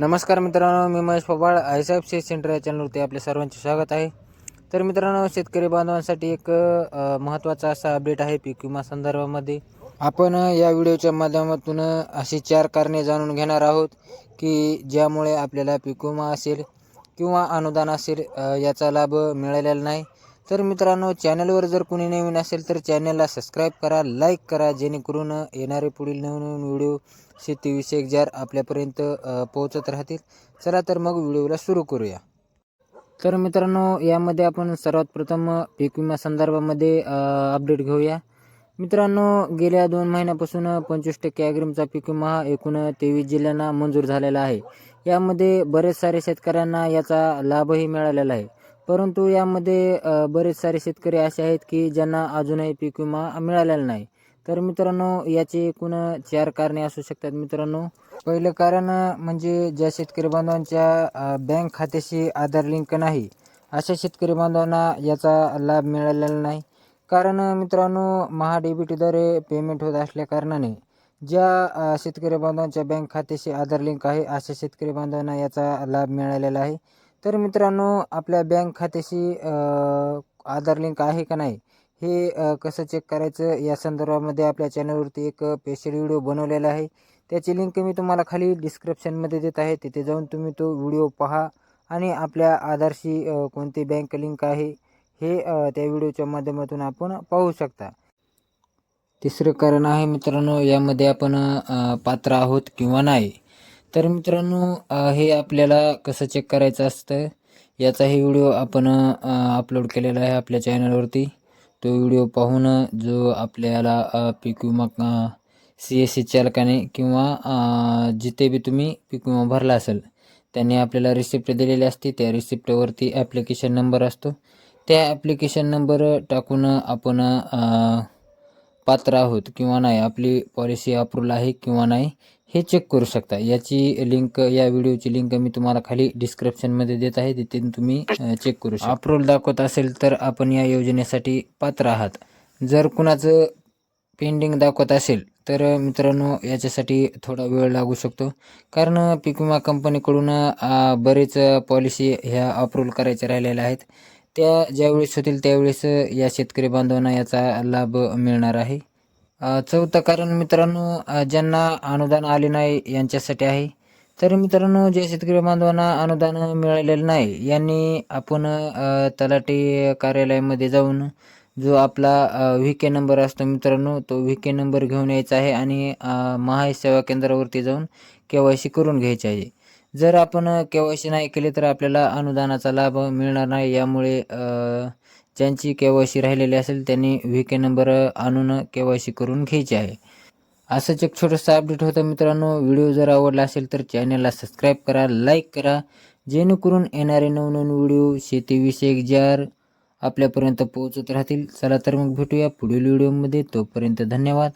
नमस्कार मित्रांनो मी महेश पवार. आयसाहेब शेत सेंटर या चॅनलवरती आपल्या सर्वांचे स्वागत आहे. तर मित्रांनो शेतकरी बांधवांसाठी एक महत्त्वाचा असा अपडेट आहे पीक विमा संदर्भामध्ये. आपण या व्हिडिओच्या माध्यमातून अशी चार कारणे जाणून घेणार आहोत की ज्यामुळे आपल्याला पीक विमा असेल किंवा अनुदान असेल याचा लाभ मिळालेला नाही. तर मित्रांनो चॅनलवर जर कोणी नवीन असेल तर चॅनलला सबस्क्राईब करा लाईक करा जेणेकरून येणारे पुढील नवीन नवीन व्हिडिओ शेतीविषयक जार आपल्यापर्यंत पोहोचत राहतील. चला तर मग व्हिडिओला सुरू करूया. तर मित्रांनो यामध्ये आपण सर्वात प्रथम पीक विमा संदर्भामध्ये अपडेट घेऊया. मित्रांनो गेल्या दोन महिन्यापासून पंचवीस टक्के ॲग्रीमचा पीक विमा हा एकूण तेवीस जिल्ह्यांना मंजूर झालेला आहे. यामध्ये बरेच सारे शेतकऱ्यांना याचा लाभही मिळालेला आहे. परंतु यामध्ये बरेच सारे शेतकरी असे आहेत की ज्यांना अजूनही पीक विमा मिळालेला नाही. तर मित्रांनो याचे एकूण चार कारणे असू शकतात. मित्रांनो पहिलं कारण म्हणजे ज्या शेतकरी बांधवांच्या बँक खात्याशी आधार लिंक नाही अशा शेतकरी बांधवांना याचा लाभ मिळालेला नाही. कारण मित्रांनो महाडेबिटद्वारे पेमेंट होत असल्या कारणाने ज्या शेतकरी बांधवांच्या बँक खात्याशी आधार लिंक आहे अशा शेतकरी बांधवांना याचा लाभ मिळालेला आहे. तर मित्रांनो आपल्या बँक खात्याशी आधार लिंक आहे का नाही हे कसं चेक करायचं या संदर्भामध्ये आपल्या चॅनलवरती एक स्पेशल व्हिडिओ बनवलेला आहे. त्याची लिंक मी तुम्हाला खाली डिस्क्रिप्शनमध्ये देत आहे. तिथे जाऊन तुम्ही तो व्हिडिओ पहा आणि आपल्या आधारशी कोणती बँक लिंक आहे हे त्या व्हिडिओच्या माध्यमातून आपण पाहू शकता. तिसरं कारण आहे मित्रांनो यामध्ये आपण पात्र आहोत किंवा नाही. तर मित्रांनो हे आपल्याला कसं चेक करायचं असतं याचाही व्हिडिओ आपण अपलोड केलेला आहे आपल्या चॅनलवरती तो व्हिडिओ पाहून जो आपल्याला पीक विमा सी एस सी चालकाने किंवा जिथे बी तुम्ही पीक विमा भरला असेल त्यांनी आपल्याला रिसिप्ट दिलेली असते. त्या रिसिप्टवरती ॲप्लिकेशन नंबर असतो. त्या ॲप्लिकेशन नंबर टाकून आपण पात्र आहोत किंवा नाही आपली पॉलिसी अप्रूव्हल आहे किंवा नाही हे चेक करू शकता. याची लिंक या व्हिडिओची लिंक मी तुम्हाला खाली डिस्क्रिप्शनमध्ये देत आहे तिथे तुम्ही चेक करू शकता. अप्रूव्हल दाखवत असेल तर आपण या योजनेसाठी पात्र आहात. जर कुणाचं पेंडिंग दाखवत असेल तर मित्रांनो याच्यासाठी थोडा वेळ लागू शकतो. कारण पीक विमा कंपनीकडून बरेच पॉलिसी ह्या अप्रूव्हल करायच्या राहिलेल्या आहेत. त्या ज्यावेळेस होतील त्यावेळेस या शेतकरी बांधवांना याचा लाभ मिळणार आहे. चौथं कारण मित्रांनो ज्यांना अनुदान आले नाही यांच्यासाठी आहे. तर मित्रांनो ज्या शेतकरी बांधवांना अनुदान मिळालेलं नाही यांनी आपण तलाठी कार्यालयामध्ये जाऊन जो आपला व्ही के नंबर असतो मित्रांनो तो व्ही के नंबर घेऊन यायचा आहे आणि महासेवा सेवा केंद्रावरती जाऊन के वाय सी करून घ्यायची आहे. जर आपण के वाय सी नाही केले तर आपल्याला अनुदानाचा लाभ मिळणार नाही. यामुळे ज्यांची के वाय सी राहिलेली असेल त्यांनी व्ही के नंबर आणून के वाय सी करून घ्यायची आहे. असंच एक छोटंसं अपडेट होतं मित्रांनो. व्हिडिओ जर आवडला असेल तर चॅनलला सबस्क्राईब करा लाईक करा. जेणेकरून येणारे नवनवीन व्हिडिओ शेतीविषयक जार आपल्यापर्यंत पोहोचत राहतील. चला तर मग भेटूया पुढील व्हिडिओमध्ये तोपर्यंत धन्यवाद.